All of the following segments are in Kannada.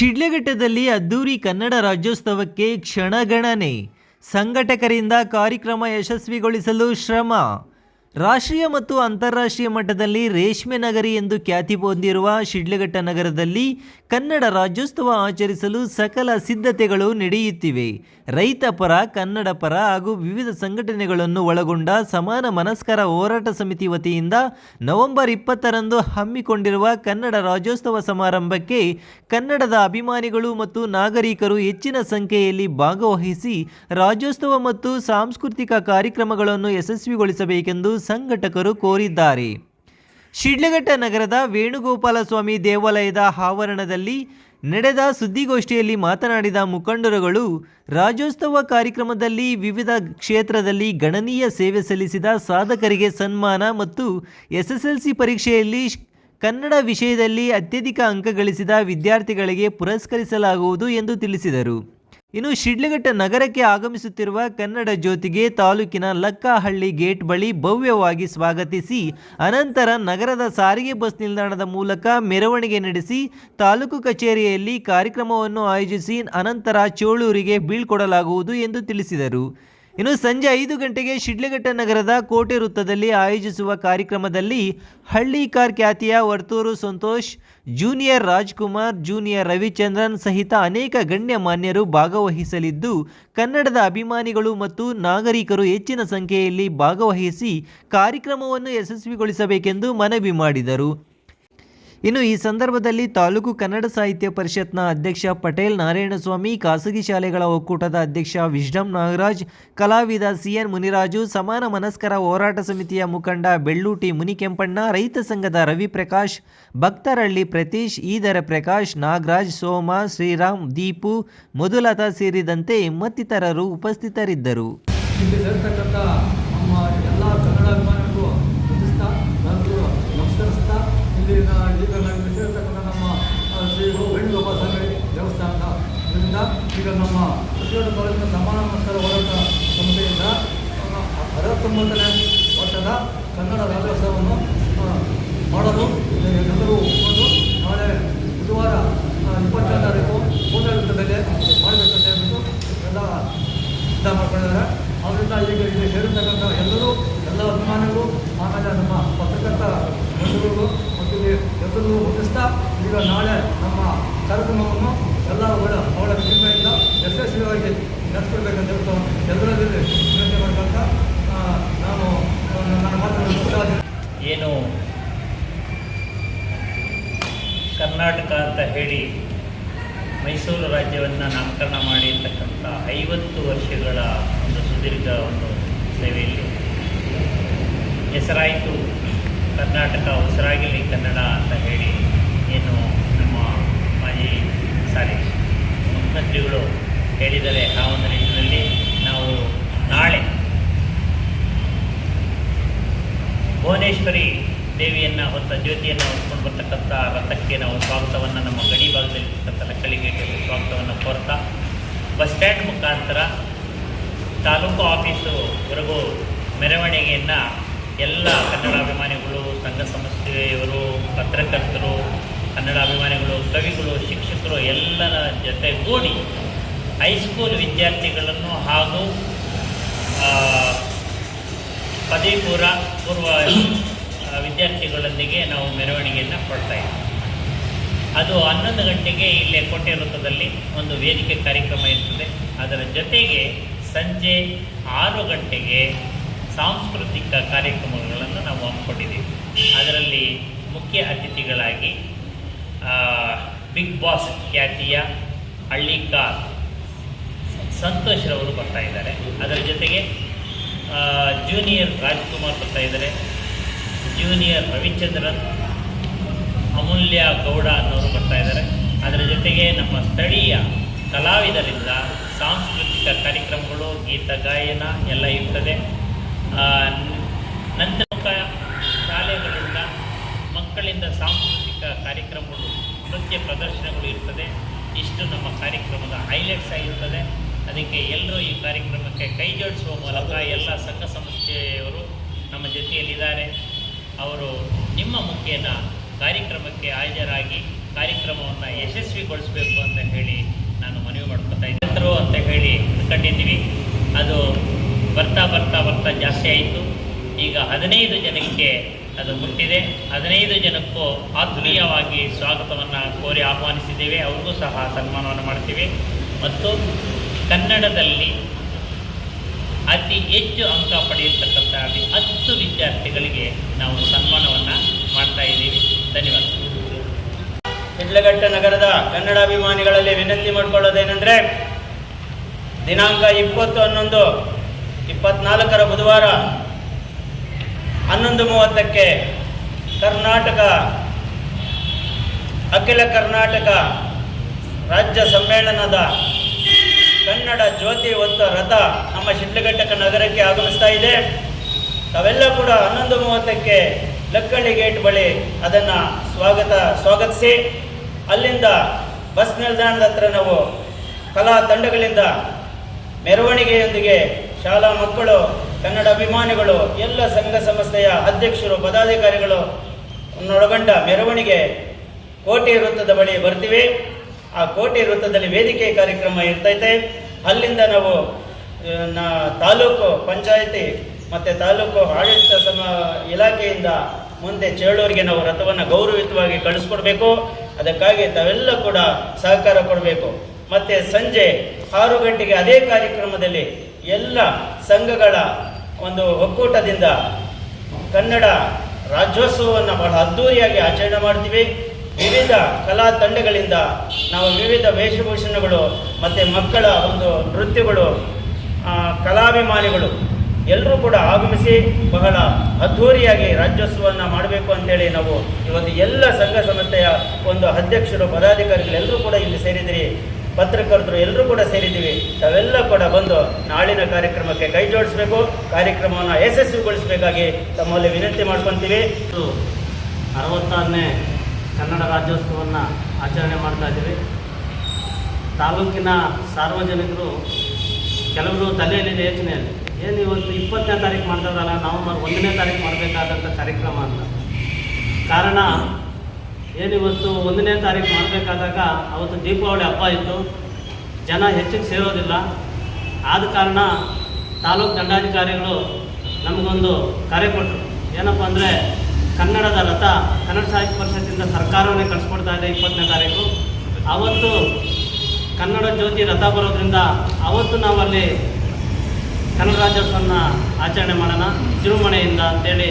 ಶಿಡ್ಲಘಟ್ಟದಲ್ಲಿ ಅದ್ದೂರಿ ಕನ್ನಡ ರಾಜ್ಯೋತ್ಸವಕ್ಕೆ ಕ್ಷಣಗಣನೆ. ಸಂಘಟಕರಿಂದ ಕಾರ್ಯಕ್ರಮ ಯಶಸ್ವಿಗೊಳಿಸಲು ಶ್ರಮ. ರಾಷ್ಟ್ರೀಯ ಮತ್ತು ಅಂತಾರಾಷ್ಟ್ರೀಯ ಮಟ್ಟದಲ್ಲಿ ರೇಷ್ಮೆ ನಗರಿ ಎಂದು ಖ್ಯಾತಿ ಹೊಂದಿರುವ ಶಿಡ್ಲಘಟ್ಟ ನಗರದಲ್ಲಿ ಕನ್ನಡ ರಾಜ್ಯೋತ್ಸವ ಆಚರಿಸಲು ಸಕಲ ಸಿದ್ಧತೆಗಳು ನಡೆಯುತ್ತಿವೆ. ರೈತ ಪರ, ಕನ್ನಡ ಪರ ಹಾಗೂ ವಿವಿಧ ಸಂಘಟನೆಗಳನ್ನು ಒಳಗೊಂಡ ಸಮಾನ ಮನಸ್ಕರ ಹೋರಾಟ ಸಮಿತಿ ವತಿಯಿಂದ ನವೆಂಬರ್ ಇಪ್ಪತ್ತರಂದು ಹಮ್ಮಿಕೊಂಡಿರುವ ಕನ್ನಡ ರಾಜ್ಯೋತ್ಸವ ಸಮಾರಂಭಕ್ಕೆ ಕನ್ನಡದ ಅಭಿಮಾನಿಗಳು ಮತ್ತು ನಾಗರಿಕರು ಹೆಚ್ಚಿನ ಸಂಖ್ಯೆಯಲ್ಲಿ ಭಾಗವಹಿಸಿ ರಾಜ್ಯೋತ್ಸವ ಮತ್ತು ಸಾಂಸ್ಕೃತಿಕ ಕಾರ್ಯಕ್ರಮಗಳನ್ನು ಯಶಸ್ವಿಗೊಳಿಸಬೇಕೆಂದು ಸಂಘಟಕರು ಕೋರಿದ್ದಾರೆ. ಶಿಡ್ಲಘಟ್ಟ ನಗರದ ವೇಣುಗೋಪಾಲ ಸ್ವಾಮಿ ದೇವಾಲಯದ ಆವರಣದಲ್ಲಿ ನಡೆದ ಸುದ್ದಿಗೋಷ್ಠಿಯಲ್ಲಿ ಮಾತನಾಡಿದ ಮುಖಂಡರುಗಳು, ರಾಜ್ಯೋತ್ಸವ ಕಾರ್ಯಕ್ರಮದಲ್ಲಿ ವಿವಿಧ ಕ್ಷೇತ್ರದಲ್ಲಿ ಗಣನೀಯ ಸೇವೆ ಸಲ್ಲಿಸಿದ ಸಾಧಕರಿಗೆ ಸನ್ಮಾನ ಮತ್ತು ಎಸ್ಎಸ್ಎಲ್ಸಿ ಪರೀಕ್ಷೆಯಲ್ಲಿ ಕನ್ನಡ ವಿಷಯದಲ್ಲಿ ಅತ್ಯಧಿಕ ಅಂಕ ಗಳಿಸಿದ ವಿದ್ಯಾರ್ಥಿಗಳಿಗೆ ಪುರಸ್ಕರಿಸಲಾಗುವುದು ಎಂದು ತಿಳಿಸಿದರು. ಇನ್ನು ಶಿಡ್ಲಘಟ್ಟ ನಗರಕ್ಕೆ ಆಗಮಿಸುತ್ತಿರುವ ಕನ್ನಡ ಜ್ಯೋತಿಗೆ ತಾಲೂಕಿನ ಲಕ್ಕಹಳ್ಳಿ ಗೇಟ್ ಬಳಿ ಭವ್ಯವಾಗಿ ಸ್ವಾಗತಿಸಿ, ಅನಂತರ ನಗರದ ಸಾರಿಗೆ ಬಸ್ ನಿಲ್ದಾಣದ ಮೂಲಕ ಮೆರವಣಿಗೆ ನಡೆಸಿ, ತಾಲೂಕು ಕಚೇರಿಯಲ್ಲಿ ಕಾರ್ಯಕ್ರಮವನ್ನು ಆಯೋಜಿಸಿ ಅನಂತರ ಚೋಳೂರಿಗೆ ಬೀಳ್ಕೊಡಲಾಗುವುದು ಎಂದು ತಿಳಿಸಿದರು. ಇನ್ನು ಸಂಜೆ ಐದು ಗಂಟೆಗೆ ಶಿಡ್ಲಘಟ್ಟ ನಗರದ ಕೋಟೆ ವೃತ್ತದಲ್ಲಿ ಆಯೋಜಿಸುವ ಕಾರ್ಯಕ್ರಮದಲ್ಲಿ ಹಳ್ಳಿಕಾರ್ ಖ್ಯಾತಿಯ ವರ್ತೂರು ಸಂತೋಷ್, ಜೂನಿಯರ್ ರಾಜ್ಕುಮಾರ್, ಜೂನಿಯರ್ ರವಿಚಂದ್ರನ್ ಸಹಿತ ಅನೇಕ ಗಣ್ಯಮಾನ್ಯರು ಭಾಗವಹಿಸಲಿದ್ದು, ಕನ್ನಡದ ಅಭಿಮಾನಿಗಳು ಮತ್ತು ನಾಗರಿಕರು ಹೆಚ್ಚಿನ ಸಂಖ್ಯೆಯಲ್ಲಿ ಭಾಗವಹಿಸಿ ಕಾರ್ಯಕ್ರಮವನ್ನು ಯಶಸ್ವಿಗೊಳಿಸಬೇಕೆಂದು ಮನವಿ ಮಾಡಿದರು. ಇನ್ನು ಈ ಸಂದರ್ಭದಲ್ಲಿ ತಾಲೂಕು ಕನ್ನಡ ಸಾಹಿತ್ಯ ಪರಿಷತ್ನ ಅಧ್ಯಕ್ಷ ಪಟೇಲ್ ನಾರಾಯಣಸ್ವಾಮಿ, ಖಾಸಗಿ ಶಾಲೆಗಳ ಒಕ್ಕೂಟದ ಅಧ್ಯಕ್ಷ ವಿಷ್ಣಂ ನಾಗರಾಜ್, ಕಲಾವಿದ ಸಿಎನ್ ಮುನಿರಾಜು, ಸಮಾನ ಮನಸ್ಕರ ಹೋರಾಟ ಸಮಿತಿಯ ಮುಖಂಡ ಬೆಳ್ಳೂಟಿ ಮುನಿಕೆಂಪಣ್ಣ, ರೈತ ಸಂಘದ ರವಿ ಪ್ರಕಾಶ್, ಭಕ್ತರಳ್ಳಿ ಪ್ರತೀಶ್, ಈದರ ಪ್ರಕಾಶ್, ನಾಗರಾಜ್, ಸೋಮ, ಶ್ರೀರಾಮ್, ದೀಪು, ಮಧುಲತಾ ಸೇರಿದಂತೆ ಮತ್ತಿತರರು ಉಪಸ್ಥಿತರಿದ್ದರು ಇಲ್ಲಿ ಸೇರ್ತಕ್ಕಂಥ ನಮ್ಮ ಎಲ್ಲ ಕನ್ನಡ ಅಭಿಮಾನಿಗಳಿಗೂ ವಂದಿಸ್ತಾ ನಾನು ನಮಸ್ಕರಿಸ್ತಾ ಇಲ್ಲಿ ನಾ- ಈಗ ನಾವು ಸೇರ್ತಕ್ಕಂಥ ನಮ್ಮ ಆ, ಶ್ರೀ ವೇಣುಗೋಪಾಲ ಸ್ವಾಮಿ ದೇವಸ್ಥಾನದ ಇದರಿಂದ ಈಗ ನಮ್ಮ ಪ್ರತಿಯೊಂದು ಕಾಲೇಜಿನ ಸಮಾನ ನಮಸ್ಕಾರ ಹೋರಾಟ ಸಂಸ್ಥೆಯಿಂದ ಅರವತ್ತೊಂಬತ್ತನೇ ವರ್ಷದ ಕನ್ನಡ ರಾಜ್ಯೋತ್ಸವವನ್ನು ಮಾಡಲು ಎಲ್ಲರೂ ಒಪ್ಪಿಕೊಂಡು ನಾಳೆ ಬುಧವಾರ ಇಪ್ಪತ್ತನೇ ತಾರೀಕು ಕೋಟೆ ವೃತ್ತದಲ್ಲಿ ಮಾಡಬೇಕಂತ ಹೇಳ್ಬಿಟ್ಟು ಎಲ್ಲ ಸಿದ್ಧ ಮಾಡ್ಕೊಂಡಿದ್ದಾರೆ. ಅವರಿಂದ ಈಗ ಇಲ್ಲಿ ಸೇರಿರ್ತಕ್ಕಂಥ ಎಲ್ಲರೂ, ಎಲ್ಲ ಅಭಿಮಾನಿಗಳು, ಆಮೇಲೆ ನಮ್ಮ ಪತ್ರಕರ್ತ ಬಂಧುಗಳು ಮತ್ತು ಇಲ್ಲಿ ಎಲ್ಲರಿಗೂ ವಂದಿಸ್ತಾ ಈಗ ನಾಳೆ ನಮ್ಮ ಕಾರ್ಯಕ್ರಮವನ್ನು ಎಲ್ಲ ಒಳ್ಳೆ ಅವಳ ಕೃಪೆಯಿಂದ ಯಶಸ್ವಿಯಾಗಿ ನಡೆಸ್ಕೊಳ್ಬೇಕಂತ ಎಲ್ಲರಲ್ಲಿ ವಿನಂತಿ ಮಾಡ್ಕೊಂತ ನಾನು ನನ್ನ ಮಾತನ್ನು ಏನು? ಕರ್ನಾಟಕ ಅಂತ ಹೇಳಿ ಮೈಸೂರು ರಾಜ್ಯವನ್ನು ನಾಮಕರಣ ಮಾಡಿರ್ತಕ್ಕಂಥ ಐವತ್ತು ವರ್ಷಗಳ ಒಂದು ಸುದೀರ್ಘ ಒಂದು ಸೇವೆಯಲ್ಲಿ ಹೆಸರಾಯಿತು ಕರ್ನಾಟಕ ಉಸಿರಾಗಿರಲಿ ಕನ್ನಡ ಅಂತ ಹೇಳಿ ಏನು ನಮ್ಮ ಮಾಜಿ ಸಾರಿ ಮುಖ್ಯಮಂತ್ರಿಗಳು ಹೇಳಿದರೆ ಆ ಒಂದು ನಿಟ್ಟಿನಲ್ಲಿ ನಾವು ನಾಳೆ ಭುವನೇಶ್ವರಿ ದೇವಿಯನ್ನು ಹೊತ್ತ ಜ್ಯೋತಿಯನ್ನು ಹೊತ್ಕೊಂಡು ಬರ್ತಕ್ಕಂಥ ರಥಕ್ಕೆ ನಾವು ಸ್ವಾಗತವನ್ನು ನಮ್ಮ ಗಡಿ ಭಾಗದಲ್ಲಿರ್ತಕ್ಕಂಥ ಲಕ್ಕಳ್ಳಿ ಗೇಟಲ್ಲಿ ಸ್ವಾಗತವನ್ನು ಕೋರ್ತಾ ಸ್ಟ್ಯಾಂಡ್ ಮುಖಾಂತರ ತಾಲೂಕು ಆಫೀಸುವರೆಗೂ ಮೆರವಣಿಗೆಯನ್ನು ಎಲ್ಲ ಕನ್ನಡ ಅಭಿಮಾನಿಗಳು ಸಂಘ ಸಂಸ್ಥೆಯವರು ಪತ್ರಕರ್ತರು ಕನ್ನಡ ಅಭಿಮಾನಿಗಳು ಕವಿಗಳು ಶಿಕ್ಷಕರು ಎಲ್ಲರ ಜೊತೆಗೂಡಿ ಹೈಸ್ಕೂಲ್ ವಿದ್ಯಾರ್ಥಿಗಳನ್ನು ಹಾಗೂ ಆ, ಪದವಿ ಪೂರ್ವ ವಿದ್ಯಾರ್ಥಿಗಳೊಂದಿಗೆ ನಾವು ಮೆರವಣಿಗೆಯನ್ನು ಕೊಡ್ತಾ ಇದ್ದೀವಿ ಅದು ಹನ್ನೊಂದು ಗಂಟೆಗೆ ಇಲ್ಲೇ ಕೋಟೆ ವೃತ್ತದಲ್ಲಿ ಒಂದು ವೇದಿಕೆ ಕಾರ್ಯಕ್ರಮ ಇರ್ತದೆ. ಅದರ ಜೊತೆಗೆ ಸಂಜೆ ಆರು ಗಂಟೆಗೆ ಸಾಂಸ್ಕೃತಿಕ ಕಾರ್ಯಕ್ರಮಗಳನ್ನು ನಾವು ಹಮ್ಮಿಕೊಂಡಿದ್ದೀವಿ. ಅದರಲ್ಲಿ ಮುಖ್ಯ ಅತಿಥಿಗಳಾಗಿ ಬಿಗ್ ಬಾಸ್ ಖ್ಯಾತಿಯ ಹಳ್ಳಿಕಾರ್ ಸಂತೋಷ್ ರವರು ಬರ್ತಾ ಇದ್ದಾರೆ. ಅದರ ಜೊತೆಗೆ ಜೂನಿಯರ್ ರಾಜ್ಕುಮಾರ್ ಬರ್ತಾ ಇದ್ದಾರೆ. ಜೂನಿಯರ್ ರವಿಚಂದ್ರನ್ ಅಮೂಲ್ಯ ಗೌಡ ಅನ್ನೋರು ಬರ್ತಾ ಇದ್ದಾರೆ. ಅದರ ಜೊತೆಗೆ ನಮ್ಮ ಸ್ಥಳೀಯ ಕಲಾವಿದರಿಂದ ಸಾಂಸ್ಕೃತಿಕ ಕಾರ್ಯಕ್ರಮಗಳು, ಗೀತ, ಗಾಯನ ಎಲ್ಲ ಇರ್ತದೆ. ನಂತರ ಶಾಲೆಗಳಿಂದ ಮಕ್ಕಳಿಂದ ಸಾಂಸ್ಕೃತಿಕ ಕಾರ್ಯಕ್ರಮಗಳು, ನೃತ್ಯ ಪ್ರದರ್ಶನಗಳು ಇರ್ತದೆ. ಇಷ್ಟು ನಮ್ಮ ಕಾರ್ಯಕ್ರಮದ ಹೈಲೈಟ್ಸ್ ಆಗಿರ್ತದೆ. ಅದಕ್ಕೆ ಎಲ್ಲರೂ ಈ ಕಾರ್ಯಕ್ರಮಕ್ಕೆ ಕೈ ಜೋಡಿಸುವ ಮೂಲಕ ಎಲ್ಲ ಸಂಘ ಸಂಸ್ಥೆಯವರು ನಮ್ಮ ಜೊತೆಯಲ್ಲಿದ್ದಾರೆ. ಅವರು ನಿಮ್ಮ ಮುಖೇನ ಕಾರ್ಯಕ್ರಮಕ್ಕೆ ಹಾಜರಾಗಿ ಕಾರ್ಯಕ್ರಮವನ್ನು ಯಶಸ್ವಿಗೊಳಿಸಬೇಕು ಅಂತ ಹೇಳಿ ನಾನು ಮನವಿ ಮಾಡ್ಕೊತಾ ಇದ್ದರು ಅಂತ ಹೇಳಿ ಅಂದ್ಕೊಂಡಿದ್ದೀವಿ ಅದು ಬರ್ತಾ ಬರ್ತಾ ಬರ್ತಾ ಜಾಸ್ತಿ ಆಯಿತು. ಈಗ ಹದಿನೈದು ಜನಕ್ಕೆ ಅದು ಮುಟ್ಟಿದೆ. ಹದಿನೈದು ಜನಕ್ಕೂ ಆತ್ಮೀಯವಾಗಿ ಸ್ವಾಗತವನ್ನು ಕೋರಿ ಆಹ್ವಾನಿಸಿದ್ದೇವೆ. ಅವ್ರಿಗೂ ಸಹ ಸನ್ಮಾನವನ್ನು ಮಾಡ್ತೀವಿ. ಮತ್ತು ಕನ್ನಡದಲ್ಲಿ ಅತಿ ಹೆಚ್ಚು ಅಂಕ ಪಡೆಯತಕ್ಕಂಥ ಹತ್ತು ವಿದ್ಯಾರ್ಥಿಗಳಿಗೆ ನಾವು ಸನ್ಮಾನವನ್ನು ಮಾಡ್ತಾ ಇದ್ದೀವಿ. ಧನ್ಯವಾದ. ಶಿಡ್ಲಘಟ್ಟ ನಗರದ ಕನ್ನಡಾಭಿಮಾನಿಗಳಲ್ಲಿ ವಿನಂತಿ ಮಾಡಿಕೊಳ್ಳೋದೇನೆಂದರೆ, ದಿನಾಂಕ ಇಪ್ಪತ್ತು ಹನ್ನೊಂದು ಇಪ್ಪತ್ನಾಲ್ಕರ ಬುಧವಾರ, ಹನ್ನೊಂದು ಮೂವತ್ತಕ್ಕೆ ಕರ್ನಾಟಕ, ಅಖಿಲ ಕರ್ನಾಟಕ ರಾಜ್ಯ ಸಮ್ಮೇಳನದ ಕನ್ನಡ ಜ್ಯೋತಿ ಹೊತ್ತ ರಥ ನಮ್ಮ ಶಿಡ್ಲಘಟ್ಟಕ ನಗರಕ್ಕೆ ಆಗಮಿಸ್ತಾ ಇದೆ. ತಾವೆಲ್ಲ ಕೂಡ ಹನ್ನೊಂದು ಮೂವತ್ತಕ್ಕೆ ಲಕ್ಕಳ್ಳಿ ಗೇಟ್ ಬಳಿ ಅದನ್ನು ಸ್ವಾಗತ, ಸ್ವಾಗತಿಸಿ. ಅಲ್ಲಿಂದ ಬಸ್ ನಿಲ್ದಾಣದ ಹತ್ರ ನಾವು ಕಲಾ ತಂಡಗಳಿಂದ ಮೆರವಣಿಗೆಯೊಂದಿಗೆ ಶಾಲಾ ಮಕ್ಕಳು, ಕನ್ನಡ ಅಭಿಮಾನಿಗಳು, ಎಲ್ಲ ಸಂಘ ಸಂಸ್ಥೆಯ ಅಧ್ಯಕ್ಷರು, ಪದಾಧಿಕಾರಿಗಳು ಒಳಗೊಂಡ ಮೆರವಣಿಗೆ ಕೋಟೆ ವೃತ್ತದ ಬಳಿ ಬರ್ತೀವಿ. ಆ ಕೋಟೆ ವೃತ್ತದಲ್ಲಿ ವೇದಿಕೆ ಕಾರ್ಯಕ್ರಮ ಇರ್ತೈತೆ. ಅಲ್ಲಿಂದ ನಾವು ತಾಲೂಕು ಪಂಚಾಯಿತಿ ಮತ್ತು ತಾಲೂಕು ಆಡಳಿತ ಸಮ ಇಲಾಖೆಯಿಂದ ಮುಂದೆ ಚೇಳೂರಿಗೆ ನಾವು ರಥವನ್ನು ಗೌರವಿತವಾಗಿ ಕಳಿಸ್ಕೊಡ್ಬೇಕು. ಅದಕ್ಕಾಗಿ ತಾವೆಲ್ಲ ಕೂಡ ಸಹಕಾರ ಕೊಡಬೇಕು. ಮತ್ತು ಸಂಜೆ ಆರು ಗಂಟೆಗೆ ಅದೇ ಕಾರ್ಯಕ್ರಮದಲ್ಲಿ ಎಲ್ಲ ಸಂಘಗಳ ಒಂದು ಒಕ್ಕೂಟದಿಂದ ಕನ್ನಡ ರಾಜ್ಯೋತ್ಸವವನ್ನು ಬಹಳ ಅದ್ಧೂರಿಯಾಗಿ ಆಚರಣೆ ಮಾಡ್ತೀವಿ. ವಿವಿಧ ಕಲಾ ತಂಡಗಳಿಂದ ನಾವು ವಿವಿಧ ವೇಷಭೂಷಣಗಳು ಮತ್ತು ಮಕ್ಕಳ ಒಂದು ನೃತ್ಯಗಳು ಕಲಾಭಿಮಾನಿಗಳು ಎಲ್ಲರೂ ಕೂಡ ಆಗಮಿಸಿ ಬಹಳ ಅದ್ಧೂರಿಯಾಗಿ ರಾಜ್ಯೋತ್ಸವವನ್ನು ಮಾಡಬೇಕು ಅಂತೇಳಿ ನಾವು ಇವತ್ತು ಎಲ್ಲ ಸಂಘ ಸಂಸ್ಥೆಯ ಒಂದು ಅಧ್ಯಕ್ಷರು ಪದಾಧಿಕಾರಿಗಳೆಲ್ಲರೂ ಕೂಡ ಇಲ್ಲಿ ಸೇರಿದಿರಿ ಪತ್ರಕರ್ತರು ಎಲ್ಲರೂ ಕೂಡ ಸೇರಿದ್ದೀವಿ. ತಾವೆಲ್ಲ ಕೂಡ ಬಂದು ನಾಳಿನ ಕಾರ್ಯಕ್ರಮಕ್ಕೆ ಕೈ ಜೋಡಿಸಬೇಕು. ಕಾರ್ಯಕ್ರಮವನ್ನು ಯಶಸ್ವಿಗೊಳಿಸಬೇಕಾಗಿ ತಮ್ಮಲ್ಲಿ ವಿನಂತಿ ಮಾಡ್ಕೊತೀವಿ. ಅರವತ್ತಾರನೇ ಕನ್ನಡ ರಾಜ್ಯೋತ್ಸವವನ್ನು ಆಚರಣೆ ಮಾಡ್ತಾ ಇದ್ದೀವಿ. ತಾಲೂಕಿನ ಸಾರ್ವಜನಿಕರು ಕೆಲವರು ತಲೆಯಲ್ಲಿದೆ ಯೋಚನೆಯಲ್ಲಿ. ಏನು ಇವತ್ತು ಇಪ್ಪತ್ತನೇ ತಾರೀಕು ಮಾಡ್ತಾರಲ್ಲ ನವಂಬರ್ ಒಂದನೇ ತಾರೀಕು ಮಾಡಬೇಕಾದಂಥ ಕಾರ್ಯಕ್ರಮ ಅಂತ. ಕಾರಣ ಏನಿವತ್ತು ಒಂದನೇ ತಾರೀಕು ಮಾಡಬೇಕಾದಾಗ ಅವತ್ತು ದೀಪಾವಳಿ ಹಬ್ಬ ಇತ್ತು. ಜನ ಹೆಚ್ಚಿಗೆ ಸೇರೋದಿಲ್ಲ. ಆದ ಕಾರಣ ತಾಲೂಕು ದಂಡಾಧಿಕಾರಿಗಳು ನಮಗೊಂದು ಕರೆ ಕೊಟ್ಟರು ಏನಪ್ಪ ಅಂದರೆ, ಕನ್ನಡದ ರಥ ಕನ್ನಡ ಸಾಹಿತ್ಯ ಪರಿಷತ್ತಿಂದ ಸರ್ಕಾರವನ್ನೇ ಕಳಿಸ್ಕೊಡ್ತಾ ಇದೆ ಇಪ್ಪತ್ತನೇ ತಾರೀಕು ಅವತ್ತು ಕನ್ನಡ ಜ್ಯೋತಿ ರಥ ಬರೋದ್ರಿಂದ ಅವತ್ತು ನಾವಲ್ಲಿ ಕನ್ನಡ ರಾಜ್ಯೋತ್ಸವನ ಆಚರಣೆ ಮಾಡೋಣ. ವಿಜೃಂಭಣೆಯಿಂದ ಅಂತೇಳಿ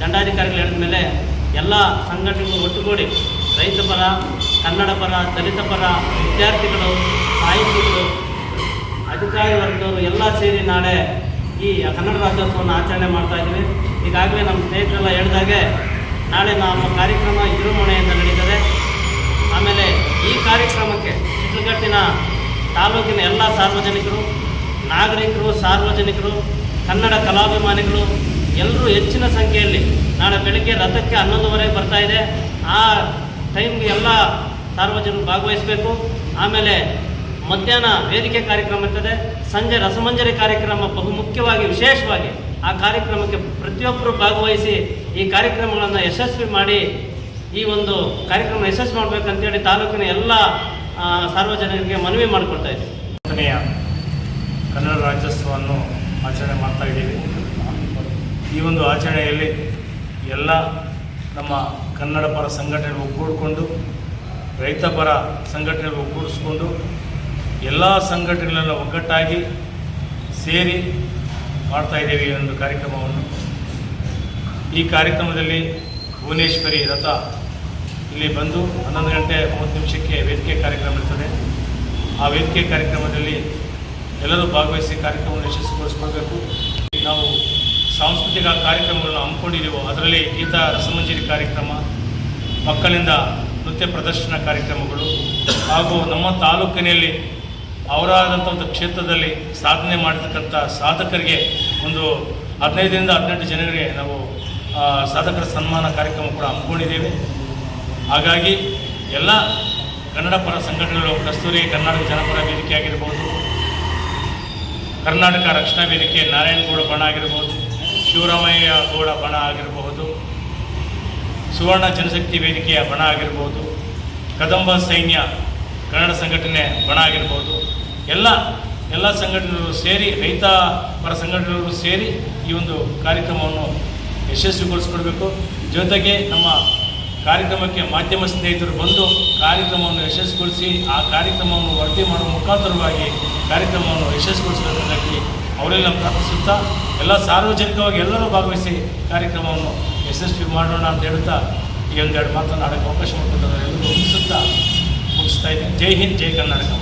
ದಂಡಾಧಿಕಾರಿಗಳು ಹೇಳಿದ ಮೇಲೆ ಎಲ್ಲ ಸಂಘಟನೆಗಳು ಒಟ್ಟುಗೂಡಿ ರೈತ ಪರ, ಕನ್ನಡ ಪರ, ದಲಿತ ಪರ, ವಿದ್ಯಾರ್ಥಿಗಳು, ಸಾಹಿತಿಗಳು, ಅಧಿಕಾರಿ ವರ್ಗದವರು ಎಲ್ಲ ಸೇರಿ ನಾಳೆ ಈ ಕನ್ನಡ ರಾಜ್ಯೋತ್ಸವವನ್ನು ಆಚರಣೆ ಮಾಡ್ತಾ ಇದ್ದೀವಿ. ಈಗಾಗಲೇ ನಮ್ಮ ಸ್ನೇಹಿತರೆಲ್ಲ ಹೇಳಿದಾಗೆ ನಾಳೆ ನಮ್ಮ ಕಾರ್ಯಕ್ರಮ ವಿಜೃಂಭಣೆಯಿಂದ ನಡೀತದೆ. ಆಮೇಲೆ ಈ ಕಾರ್ಯಕ್ರಮಕ್ಕೆ ಚಿತ್ರಗಟ್ಟಿನ ತಾಲೂಕಿನ ಎಲ್ಲ ಸಾರ್ವಜನಿಕರು ನಾಗರಿಕರು, ಸಾರ್ವಜನಿಕರು, ಕನ್ನಡ ಕಲಾಭಿಮಾನಿಗಳು ಎಲ್ಲರೂ ಹೆಚ್ಚಿನ ಸಂಖ್ಯೆಯಲ್ಲಿ ನಾಳೆ ಬೆಳಗ್ಗೆ ರಥಕ್ಕೆ ಹನ್ನೊಂದುವರೆಗೆ ಬರ್ತಾ ಇದೆ. ಆ ಟೈಮ್ಗೆ ಎಲ್ಲ ಸಾರ್ವಜನಿಕರು ಭಾಗವಹಿಸಬೇಕು. ಆಮೇಲೆ ಮಧ್ಯಾಹ್ನ ವೇದಿಕೆ ಕಾರ್ಯಕ್ರಮ ಇರ್ತದೆ. ಸಂಜೆ ರಸಮಂಜರಿ ಕಾರ್ಯಕ್ರಮ ಬಹುಮುಖ್ಯವಾಗಿ, ವಿಶೇಷವಾಗಿ ಆ ಕಾರ್ಯಕ್ರಮಕ್ಕೆ ಪ್ರತಿಯೊಬ್ಬರು ಭಾಗವಹಿಸಿ ಈ ಕಾರ್ಯಕ್ರಮಗಳನ್ನು ಯಶಸ್ವಿ ಮಾಡಿ ಈ ಒಂದು ಕಾರ್ಯಕ್ರಮ ಯಶಸ್ವಿ ಮಾಡಬೇಕಂತೇಳಿ ತಾಲೂಕಿನ ಎಲ್ಲ ಸಾರ್ವಜನಿಕರಿಗೆ ಮನವಿ ಮಾಡಿಕೊಡ್ತಾ ಇದ್ದೀವಿ. ಕನ್ನಡ ರಾಜ್ಯೋತ್ಸವವನ್ನು ಆಚರಣೆ ಮಾಡ್ತಾ ಇದ್ದೀವಿ. ಈ ಒಂದು ಆಚರಣೆಯಲ್ಲಿ ಎಲ್ಲ ನಮ್ಮ ಕನ್ನಡ ಪರ ಸಂಘಟನೆಗಳು ಒಗ್ಗೂಡಿಕೊಂಡು, ರೈತ ಪರ ಸಂಘಟನೆಗಳು ಒಗ್ಗೂಡಿಸ್ಕೊಂಡು, ಎಲ್ಲ ಸಂಘಟನೆಗಳನ್ನು ಒಗ್ಗಟ್ಟಾಗಿ ಸೇರಿ ಮಾಡ್ತಾ ಇದ್ದೇವೆ ಈ ಒಂದು ಕಾರ್ಯಕ್ರಮವನ್ನು. ಈ ಕಾರ್ಯಕ್ರಮದಲ್ಲಿ ಭುವನೇಶ್ವರಿ ರಥ ಇಲ್ಲಿ ಬಂದು ಹನ್ನೊಂದು ಗಂಟೆ ಮೂವತ್ತು ನಿಮಿಷಕ್ಕೆ ವೇದಿಕೆ ಕಾರ್ಯಕ್ರಮ ಇರ್ತದೆ. ಆ ವೇದಿಕೆ ಕಾರ್ಯಕ್ರಮದಲ್ಲಿ ಎಲ್ಲರೂ ಭಾಗವಹಿಸಿ ಕಾರ್ಯಕ್ರಮವನ್ನು ಯಶಸ್ವಿಗೊಳಿಸಿಕೊಳ್ಬೇಕು. ನಾವು ಸಾಂಸ್ಕೃತಿಕ ಕಾರ್ಯಕ್ರಮಗಳನ್ನು ಹಮ್ಮಿಕೊಂಡಿದ್ದೀವೋ, ಅದರಲ್ಲಿ ಗೀತ ರಸಮಂಜರಿ ಕಾರ್ಯಕ್ರಮ, ಮಕ್ಕಳಿಂದ ನೃತ್ಯ ಪ್ರದರ್ಶನ ಕಾರ್ಯಕ್ರಮಗಳು, ಹಾಗೂ ನಮ್ಮ ತಾಲೂಕಿನಲ್ಲಿ ಅವರಾದಂಥ ಒಂದು ಕ್ಷೇತ್ರದಲ್ಲಿ ಸಾಧನೆ ಮಾಡಿರ್ತಕ್ಕಂಥ ಸಾಧಕರಿಗೆ ಒಂದು ಹದಿನೈದರಿಂದ ಹದಿನೆಂಟು ಜನರಿಗೆ ನಾವು ಸಾಧಕರ ಸನ್ಮಾನ ಕಾರ್ಯಕ್ರಮ ಕೂಡ ಹಮ್ಮಿಕೊಂಡಿದ್ದೇವೆ. ಹಾಗಾಗಿ ಎಲ್ಲ ಕನ್ನಡ ಪರ ಸಂಘಟನೆಗಳು, ಕಸ್ತೂರಿ ಕರ್ನಾಟಕ ಜನಪರ ವೇದಿಕೆ ಆಗಿರ್ಬೋದು ಕರ್ನಾಟಕ ರಕ್ಷಣಾ ವೇದಿಕೆ ನಾರಾಯಣಗೌಡ ಬಣ ಆಗಿರಬಹುದು ಶಿವರಾಮಯ್ಯ ಗೌಡ ಬಣ ಆಗಿರಬಹುದು ಸುವರ್ಣ ಜನಶಕ್ತಿ ವೇದಿಕೆಯ ಬಣ ಆಗಿರ್ಬೋದು, ಕದಂಬ ಸೈನ್ಯ ಕನ್ನಡ ಸಂಘಟನೆ ಬಣ ಆಗಿರ್ಬೋದು, ಎಲ್ಲ ಎಲ್ಲ ಸಂಘಟನೆಗಳು ಸೇರಿ, ರೈತ ಪರ ಸಂಘಟನೆಗಳು ಸೇರಿ ಈ ಒಂದು ಕಾರ್ಯಕ್ರಮವನ್ನು ಯಶಸ್ವಿಗೊಳಿಸ್ಕೊಡ್ಬೇಕು. ಜೊತೆಗೆ ನಮ್ಮ ಕಾರ್ಯಕ್ರಮಕ್ಕೆ ಮಾಧ್ಯಮ ಸ್ನೇಹಿತರು ಬಂದು ಕಾರ್ಯಕ್ರಮವನ್ನು ಯಶಸ್ವಿಗೊಳಿಸಿ, ಆ ಕಾರ್ಯಕ್ರಮವನ್ನು ವರದಿ ಮಾಡುವ ಮುಖಾಂತರವಾಗಿ ಕಾರ್ಯಕ್ರಮವನ್ನು ಯಶಸ್ವಿಗೊಳಿಸಬೇಕಾಗಿ ಅವರೆಲ್ಲ ಪ್ರಾರ್ಥಿಸುತ್ತಾ, ಎಲ್ಲ ಸಾರ್ವಜನಿಕವಾಗಿ ಎಲ್ಲರೂ ಭಾಗವಹಿಸಿ ಕಾರ್ಯಕ್ರಮವನ್ನು ಯಶಸ್ವಿ ಮಾಡೋಣ ಅಂತ ಹೇಳುತ್ತಾ, ಈ ಒಂದೆರಡು ಮಾತನಾಡೋಕ್ಕೆ ಅವಕಾಶ ಎಲ್ಲರೂ ಮುಗಿಸುತ್ತಾ ಮುಗಿಸ್ತಾ ಇದ್ದೀನಿ. ಜೈ ಹಿಂದ್, ಜೈ ಕರ್ನಾಟಕ.